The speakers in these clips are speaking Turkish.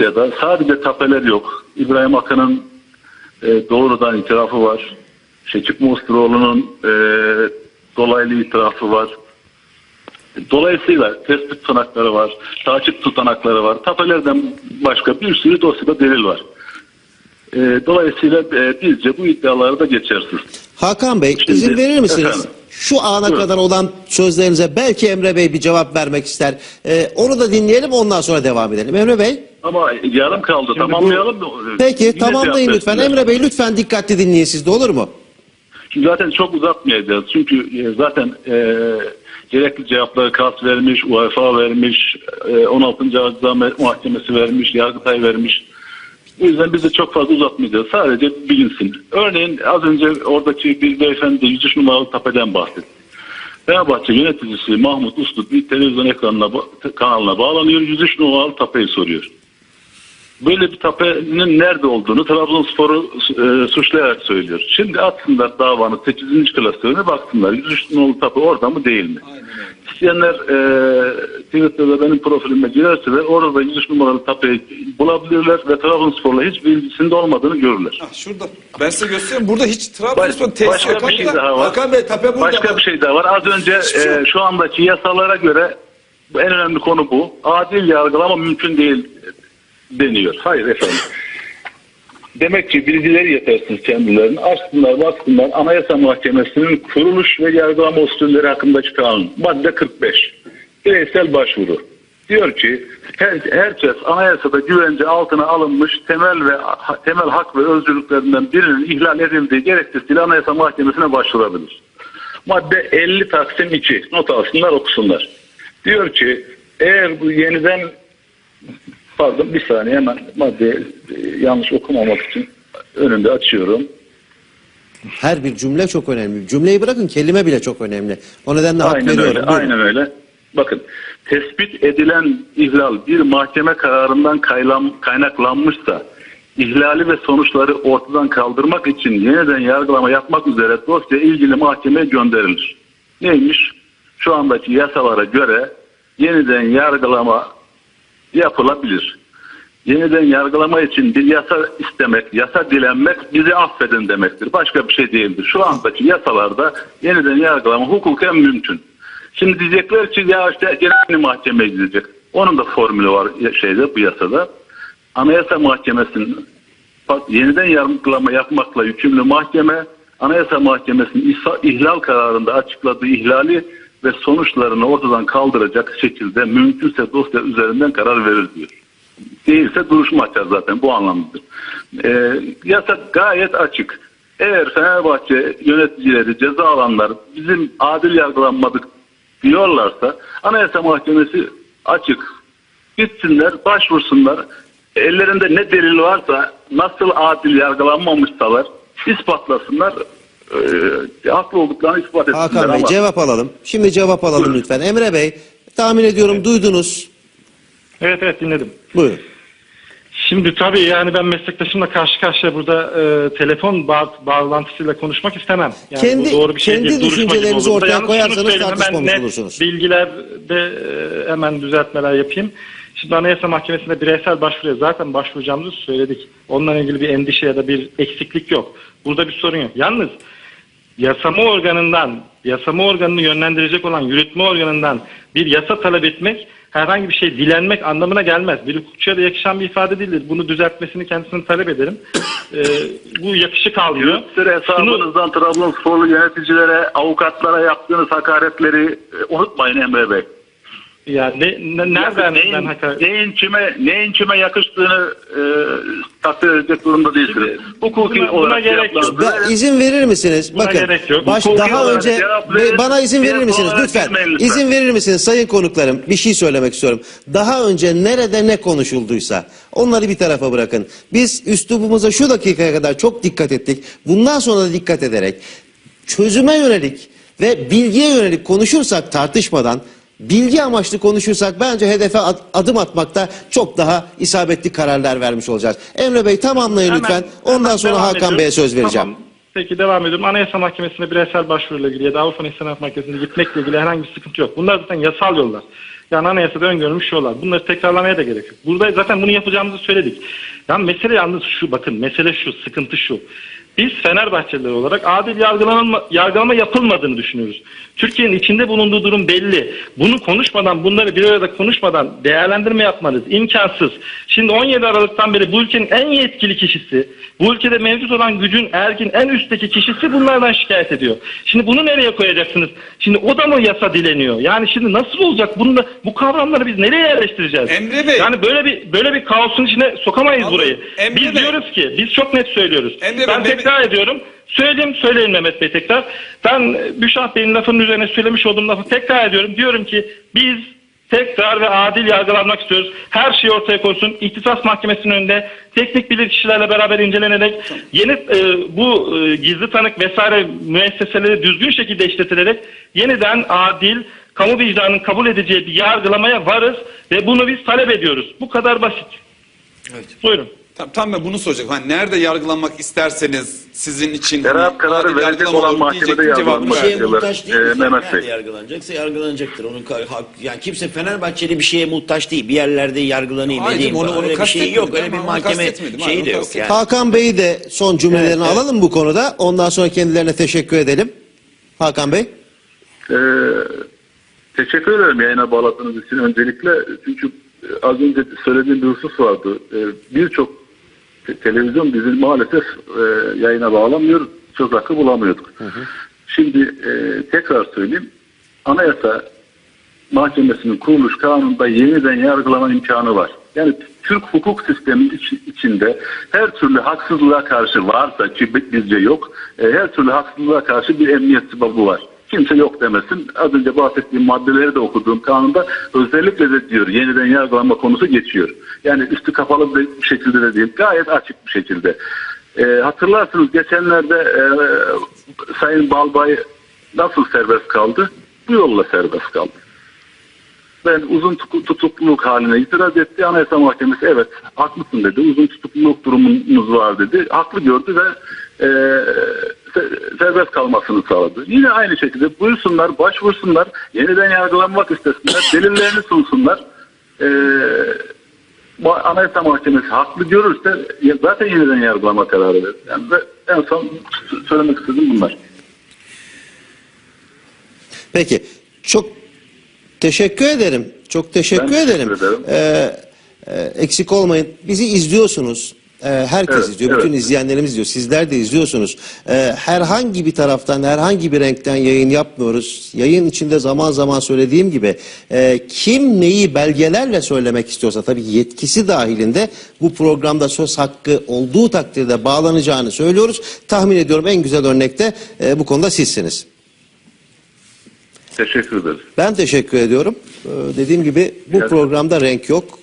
dosyada sadece tapeler yok. İbrahim Akın'ın e, doğrudan itirafı var. Şekip Mosturoğlu'nun e, dolaylı itirafı var. Dolayısıyla tespit tutanakları var, takip tutanakları var. Tapelerden başka bir sürü dosyada delil var. E, dolayısıyla e, bizce bu iddiaları da geçersiz. Hakan Bey Şimdi, izin verir misiniz? efendim. Şu ana Buyurun. kadar olan sözlerinize belki Emre Bey bir cevap vermek ister. Ee, onu da dinleyelim ondan sonra devam edelim. Emre Bey. Ama yarım kaldı. Tamamlayalım mı? Peki Yine tamamlayın cevap lütfen. versinler. Emre Bey lütfen dikkatli dinleyin siz de olur mu? Şimdi zaten çok uzatmayacağız. Çünkü e, zaten e, gerekli cevapları KAS vermiş, UEFA vermiş, e, 16. Ağır Ceza Mahkemesi vermiş, Yargıtay vermiş. O yüzden biz de çok fazla uzatmayacağız. Sadece bilinsin. Örneğin az önce oradaki bir beyefendi 103 numaralı tapeden bahsetti. Fenerbahçe yöneticisi Mahmut Uslu bir televizyon ekranına ba- kanalına bağlanıyor. 103 numaralı tapeyi soruyor. Böyle bir tapenin nerede olduğunu Trabzonspor'u e, suçlayarak söylüyor. Şimdi atsınlar davanın 8. klasörüne baksınlar. 103 numaralı tape orada mı değil mi? İsteyenler e, Twitter'da benim profilime girerseler orada da 103 numaralı tapeyi bulabilirler ve Trabzonspor'la hiçbir ilgisinde olmadığını görürler. Ha, şurada. Ben size göstereyim. Burada hiç Trabzonspor tesis başka yok. bir şey daha var. Hakan Bey tape burada. Başka bir şey daha var. Az önce e, şu andaki yasalara göre en önemli konu bu. Adil yargılama mümkün değil deniyor. Hayır efendim. Demek ki bilgileri yetersiz kendilerinin. Açsınlar baksınlar Anayasa Mahkemesi'nin kuruluş ve yargılama usulleri hakkındaki kanun. Madde 45. Bireysel başvuru. Diyor ki her, herkes anayasada güvence altına alınmış temel ve temel hak ve özgürlüklerinden birinin ihlal edildiği gerekçesiyle Anayasa Mahkemesi'ne başvurabilir. Madde 50 Taksim 2. Not alsınlar okusunlar. Diyor ki eğer bu yeniden pardon bir saniye hemen maddeyi e, yanlış okumamak için önünde açıyorum. Her bir cümle çok önemli. Cümleyi bırakın kelime bile çok önemli. O nedenle hak Aynen veriyorum. öyle. Buyurun. Aynen öyle. Bakın tespit edilen ihlal bir mahkeme kararından kaynaklanmışsa ihlali ve sonuçları ortadan kaldırmak için yeniden yargılama yapmak üzere dosya ilgili mahkemeye gönderilir. Neymiş? Şu andaki yasalara göre yeniden yargılama yapılabilir. Yeniden yargılama için bir yasa istemek, yasa dilenmek bizi affedin demektir. Başka bir şey değildir. Şu andaki yasalarda yeniden yargılama hukuken mümkün. Şimdi diyecekler ki ya işte gene aynı mahkemeye gidecek. Onun da formülü var şeyde bu yasada. Anayasa Mahkemesi'nin yeniden yargılama yapmakla yükümlü mahkeme Anayasa Mahkemesi'nin ihlal kararında açıkladığı ihlali ve sonuçlarını ortadan kaldıracak şekilde mümkünse dosya üzerinden karar verir diyor. Değilse duruşma açar zaten bu anlamdadır. Ee, yasa gayet açık. Eğer Fenerbahçe yöneticileri, ceza alanlar bizim adil yargılanmadık diyorlarsa Anayasa Mahkemesi açık. Gitsinler, başvursunlar. Ellerinde ne delil varsa nasıl adil yargılanmamışsalar ispatlasınlar. Ee, haklı olduklarını ispat etsinler. Hakan Bey ama- cevap alalım. Şimdi cevap alalım Buyurun. lütfen. Emre Bey tahmin ediyorum duydunuz. Evet evet dinledim. Buyurun. Şimdi tabii yani ben meslektaşımla karşı karşıya burada e, telefon bağ, bağlantısıyla konuşmak istemem. Yani Kendi- bu doğru bir şey kendi değil. Düşüncelerinizi ortaya Yalnız koyarsanız tartışmamış olursunuz. Bilgilerde e, hemen düzeltmeler yapayım. Şimdi Anayasa Mahkemesi'nde bireysel başvuruya zaten başvuracağımızı söyledik. Onunla ilgili bir endişe ya da bir eksiklik yok. Burada bir sorun yok. Yalnız yasama organından, yasama organını yönlendirecek olan yürütme organından bir yasa talep etmek herhangi bir şey dilenmek anlamına gelmez. Bir hukukçuya da yakışan bir ifade değildir. Bunu düzeltmesini kendisine talep ederim. Ee, bu yakışık almıyor. Sizlere hesabınızdan Trabzonsporlu yöneticilere, avukatlara yaptığınız hakaretleri e, unutmayın Emre Bey. Yani ne, ne, nereden neyin, ben hakaret... neyin kime neyin kime yakıştığını e, takdir edecek durumda değilsiniz. Hukuki buna- buna olarak gerek yok. cevaplarınızı Ya, izin verir misiniz? Buna Bakın. gerek yok. Baş, Hukuki daha önce verin. bana izin verir misiniz lütfen? lütfen. İzin verir misiniz sayın konuklarım? Bir şey söylemek istiyorum. Daha önce nerede ne konuşulduysa onları bir tarafa bırakın. Biz üslubumuza şu dakikaya kadar çok dikkat ettik. Bundan sonra da dikkat ederek çözüme yönelik ve bilgiye yönelik konuşursak tartışmadan bilgi amaçlı konuşursak bence hedefe ad- adım atmakta çok daha isabetli kararlar vermiş olacağız. Emre Bey tamamlayın Hemen- lütfen. Ondan hemen sonra Hakan. Bey'e söz vereceğim. Tamam. Peki devam ediyorum. Anayasa Mahkemesi'ne bireysel başvuruyla ilgili ya da Avrupa İnsan Mahkemesi'ne gitmekle ilgili herhangi bir sıkıntı yok. Bunlar zaten yasal yollar. Yani anayasada öngörülmüş yollar. Bunları tekrarlamaya da gerek yok. Burada zaten bunu yapacağımızı söyledik. Yani mesele yalnız şu bakın mesele şu sıkıntı şu. Biz Fenerbahçeliler olarak adil yargılama, yargılama yapılmadığını düşünüyoruz. Türkiye'nin içinde bulunduğu durum belli. Bunu konuşmadan, bunları bir arada konuşmadan değerlendirme yapmanız imkansız. Şimdi 17 Aralık'tan beri bu ülkenin en yetkili kişisi, bu ülkede mevcut olan gücün ergin en üstteki kişisi bunlardan şikayet ediyor. Şimdi bunu nereye koyacaksınız? Şimdi o da mı yasa dileniyor? Yani şimdi nasıl olacak? Bunu da, bu kavramları biz nereye yerleştireceğiz? Emre Bey. Yani böyle bir böyle bir kaosun içine sokamayız Anladım. burayı. Emre biz Bey. diyoruz ki biz çok net söylüyoruz. Emre Bey, ben Mehmet- tekrar ediyorum. Söyleyeyim söyleyin Mehmet Bey tekrar. Ben Büşah Bey'in lafının üzerine söylemiş olduğum lafı tekrar ediyorum. Diyorum ki biz tekrar ve adil yargılanmak istiyoruz. Her şey ortaya konsun. İhtisas mahkemesinin önünde teknik bilir kişilerle beraber incelenerek yeni e, bu e, gizli tanık vesaire müesseseleri düzgün şekilde işletilerek yeniden adil kamu vicdanının kabul edeceği bir yargılamaya varız ve bunu biz talep ediyoruz. Bu kadar basit. Evet. Buyurun. Tam, tam ben bunu soracaktım. Hani nerede yargılanmak isterseniz sizin için Beraat hani kararı verecek olan mahkemede yargılanmak Bir şeye muhtaç değil. Ee, Mehmet Nerede Bey. yargılanacaksa yargılanacaktır. Onun yani kimse Fenerbahçeli bir şeye muhtaç değil. Bir yerlerde yargılanayım Hayır, edeyim. onu- onu öyle bir şey yok. Öyle bir mahkeme şeyi de yok yani. Hakan Bey'i de son cümlelerini Evet, evet. alalım bu konuda. Ondan sonra kendilerine teşekkür edelim. Hakan Bey. Ee, teşekkür ederim yayına bağladığınız için öncelikle. Çünkü az önce söylediğim bir husus vardı. Ee, Birçok televizyon bizi maalesef e, yayına bağlamıyor. Söz hakkı bulamıyorduk. Şimdi e, tekrar söyleyeyim. Anayasa Mahkemesi'nin kuruluş kanununda yeniden yargılama imkanı var. Yani Türk hukuk sistemi iç- içinde her türlü haksızlığa karşı varsa ki bizce yok, e, her türlü haksızlığa karşı bir emniyet sıbabı var. Kimse yok demesin. Az önce bahsettiğim maddeleri de okuduğum kanunda özellikle de diyor yeniden yargılama konusu geçiyor. Yani üstü kapalı bir şekilde de değil, gayet açık bir şekilde. E, hatırlarsınız geçenlerde e, Sayın Balbay nasıl serbest kaldı? Bu yolla serbest kaldı. Ben uzun tutu- tutukluluk haline itiraz etti. Anayasa Mahkemesi evet haklısın dedi. Uzun tutukluluk durumunuz var dedi. Haklı gördü ve e, serbest kalmasını sağladı. Yine aynı şekilde buyursunlar, başvursunlar, yeniden yargılanmak istesinler, delillerini sunsunlar. E, ma- Anayasa Mahkemesi haklı görürse zaten yeniden yargılama kararı verir. Yani en son söylemek istediğim bunlar. Peki. Çok teşekkür ederim. Çok teşekkür Ben teşekkür ederim. ederim. Ee, e, eksik olmayın. Bizi izliyorsunuz. Ee, herkes Evet, izliyor. evet. Bütün izleyenlerimiz izliyor. Sizler de izliyorsunuz. Ee, herhangi bir taraftan, herhangi bir renkten yayın yapmıyoruz. Yayın içinde zaman zaman söylediğim gibi e, kim neyi belgelerle söylemek istiyorsa tabii yetkisi dahilinde bu programda söz hakkı olduğu takdirde bağlanacağını söylüyoruz. Tahmin ediyorum en güzel örnekte e, bu konuda sizsiniz. Teşekkür ederiz. Ben teşekkür ediyorum. Ee, dediğim gibi bu Evet. programda renk yok.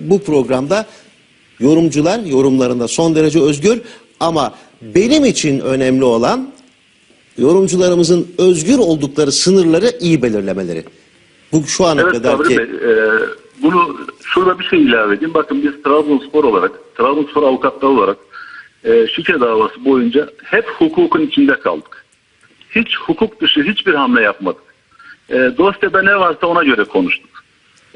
Bu programda yorumcular yorumlarında son derece özgür ama benim için önemli olan yorumcularımızın özgür oldukları sınırları iyi belirlemeleri. Bu şu ana Evet kadar ki Bey, e, bunu şurada bir şey ilave edeyim. Bakın biz Trabzonspor olarak, Trabzonspor avukatları olarak e, şike davası boyunca hep hukukun içinde kaldık. Hiç hukuk dışı hiçbir hamle yapmadık. E, dosyada ne varsa ona göre konuştuk.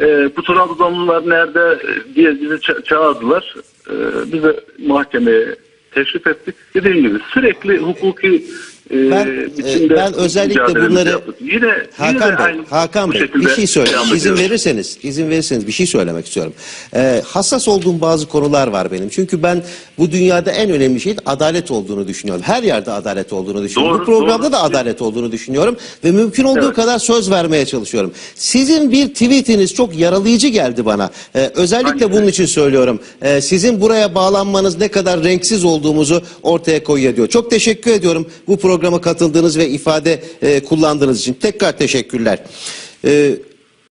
E, bu Trabzonlular nerede diye bizi ça- çağırdılar. E, bize mahkemeye teşrif ettik. Dediğim gibi sürekli hukuki Ben, e, ben özellikle bunları- yaptık. Yine, yine Hakan Bey, aynı Hakan Bey bir şey söyle. İzin ediyoruz. verirseniz, izin verirseniz bir şey söylemek istiyorum. Ee, hassas olduğum bazı konular var benim. Çünkü ben bu dünyada en önemli şeyin adalet olduğunu düşünüyorum. Her yerde adalet olduğunu düşünüyorum. Doğru, bu programda doğru. da adalet olduğunu düşünüyorum ve mümkün olduğu Evet. kadar söz vermeye çalışıyorum. Sizin bir tweetiniz çok yaralayıcı geldi bana. Ee, özellikle Hangisi? bunun için söylüyorum. Ee, sizin buraya bağlanmanız ne kadar renksiz olduğumuzu ortaya koyuyor diyor. Çok teşekkür ediyorum bu programa katıldığınız ve ifade e, kullandığınız için. Tekrar teşekkürler. Ee,